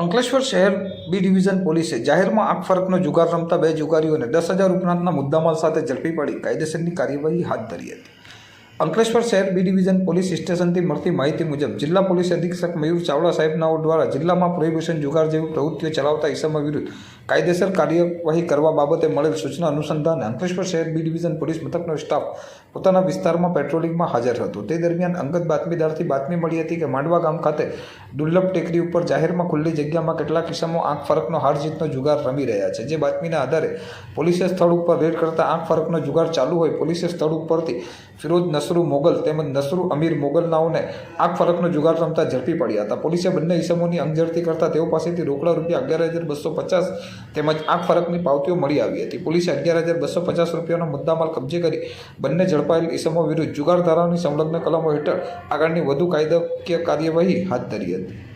અંકલેશ્વર શહેર B division પોલીસે જાહેરમાં આંખ ફરકનો જુગાર રમતા બે જુગારીઓને દસ હજાર ઉપરાંતના મુદ્દામાલ સાથે ઝડપી પાડી કાયદેસરની કાર્યવાહી હાથ ધરી હતી. અંકલેશ્વર શહેર બી ડિવિઝન પોલીસ સ્ટેશનથી મળતી માહિતી મુજબ જિલ્લા પોલીસ અધિક્ષક મયુર ચાવડા સાહેબનાઓ દ્વારા જિલ્લામાં પ્રોહિબિશન જુગાર જેવી પ્રવૃત્તિઓ ચલાવતા ઇસમો વિરુદ્ધ કાયદેસર કાર્યવાહી કરવા બાબતે મળેલ સૂચના અનુસંધાને અંકલેશ્વર શહેર બી ડિવિઝન પોલીસ મથકનો સ્ટાફ પોતાના વિસ્તારમાં પેટ્રોલિંગમાં હાજર હતો. તે દરમિયાન અંગત બાતમીદારથી બાતમી મળી હતી કે માંડવા ગામ ખાતે દુર્લભ ટેકરી ઉપર જાહેરમાં ખુલ્લી જગ્યામાં કેટલાક કિસ્સામાં આંખ ફરકનો હાર જીતનો જુગાર રમી રહ્યા છે. જે બાતમીના આધારે પોલીસે સ્થળ ઉપર રેડ કરતા આંખ ફરકનો જુગાર ચાલુ હોય પોલીસે સ્થળ ઉપરથી ફિરોજ નસરુ મોગલ તેમજ નસરુ અમીર મોગલ નાઓને આંખ ફરકનો જુગાર રમતા ઝડપી પડ્યા હતા. પોલીસે બંને ઇસમોની અંગઝડતી કરતા તેઓ પાસેથી રોકડા રૂપિયા અગિયાર હજાર બસો પચાસ તેમજ આંખ ફરકની પાવતીઓ મળી આવી હતી. પોલીસે અગિયાર હજાર બસો પચાસ રૂપિયાનો મુદ્દામાલ કબજે કરી બંને ઝડપાયેલ ઇસમો વિરુદ્ધ જુગાર ધારાની સંલગ્ન કલમો હેઠળ આગળની વધુ કાયદાકીય કાર્યવાહી હાથ ધરી હતી.